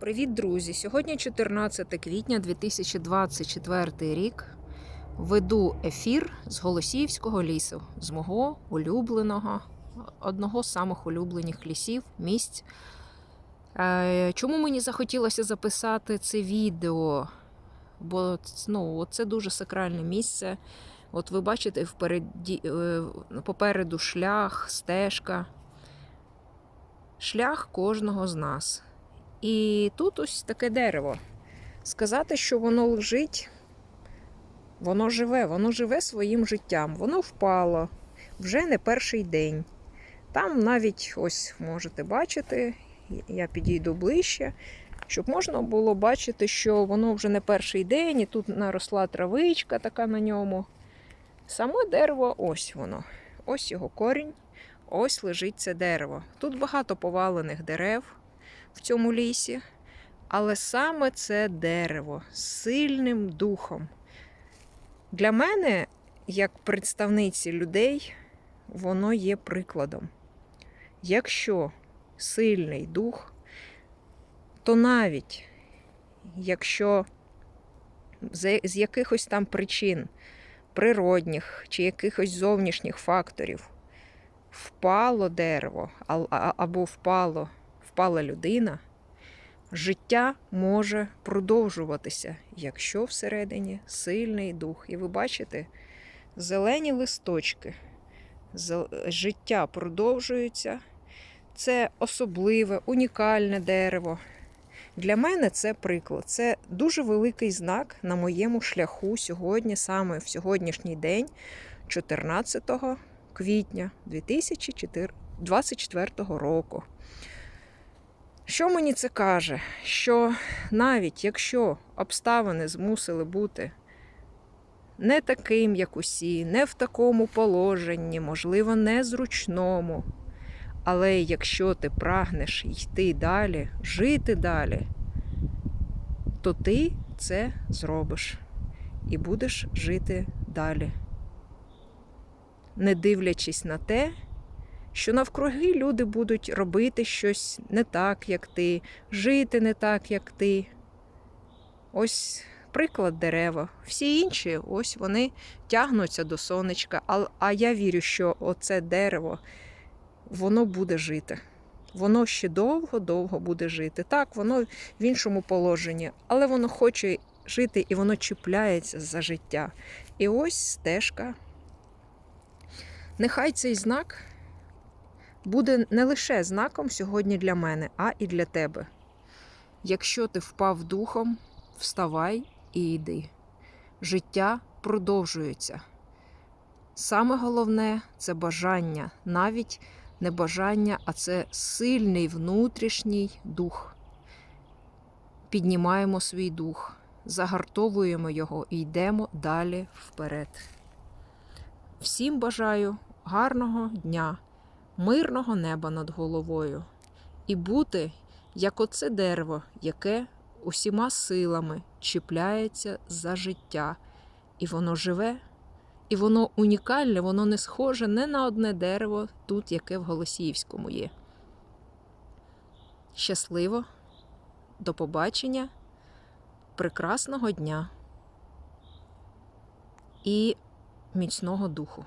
Привіт, друзі! Сьогодні 14 квітня 2024 рік. Веду ефір з Голосіївського лісу, з мого улюбленого, одного з самих улюблених лісів, місць. Е, Чому мені захотілося записати це відео? Бо ну, це дуже сакральне місце. От ви бачите впереді, е, попереду шлях, стежка. Шлях кожного з нас. І тут ось таке дерево. Сказати, що воно лежить, воно живе, воно живе своїм життям. Воно впало вже не перший день. Там навіть ось можете бачити, я підійду ближче, щоб можна було бачити, що воно вже не перший день, і тут наросла травичка така на ньому. Саме дерево, ось воно. Ось його корінь, ось лежить це дерево. Тут багато повалених дерев в цьому лісі, але саме це дерево з сильним духом. Для мене, як представниці людей, воно є прикладом. Якщо сильний дух, то навіть якщо з якихось там причин, природних чи якихось зовнішніх факторів впало дерево або впало впала людина, життя може продовжуватися, якщо всередині сильний дух. І ви бачите зелені листочки, життя продовжується. Це особливе, унікальне дерево. Для мене це приклад. Це дуже великий знак на моєму шляху сьогодні, саме в сьогоднішній день, 14 квітня 2024 року. Що мені це каже? Що навіть якщо обставини змусили бути не таким, як усі, не в такому положенні, можливо, незручному, але якщо ти прагнеш йти далі, жити далі, то ти це зробиш і будеш жити далі, не дивлячись на те, що навкруги люди будуть робити щось не так, як ти, жити не так, як ти. Ось приклад дерева. Всі інші, ось вони тягнуться до сонечка. А я вірю, що оце дерево, воно буде жити. Воно ще довго-довго буде жити. Так, воно в іншому положенні, але воно хоче жити і воно чіпляється за життя. І ось стежка. Нехай цей знак буде не лише знаком сьогодні для мене, а і для тебе. Якщо ти впав духом, вставай і йди. Життя продовжується. Саме головне це бажання, навіть не бажання, а це сильний внутрішній дух. Піднімаємо свій дух, загартовуємо його і йдемо далі вперед. Всім бажаю гарного дня! Мирного неба над головою і бути, як оце дерево, яке усіма силами чіпляється за життя, і воно живе, і воно унікальне, воно не схоже не на одне дерево, тут, яке в Голосіївському є. Щасливо, до побачення, прекрасного дня і міцного духу!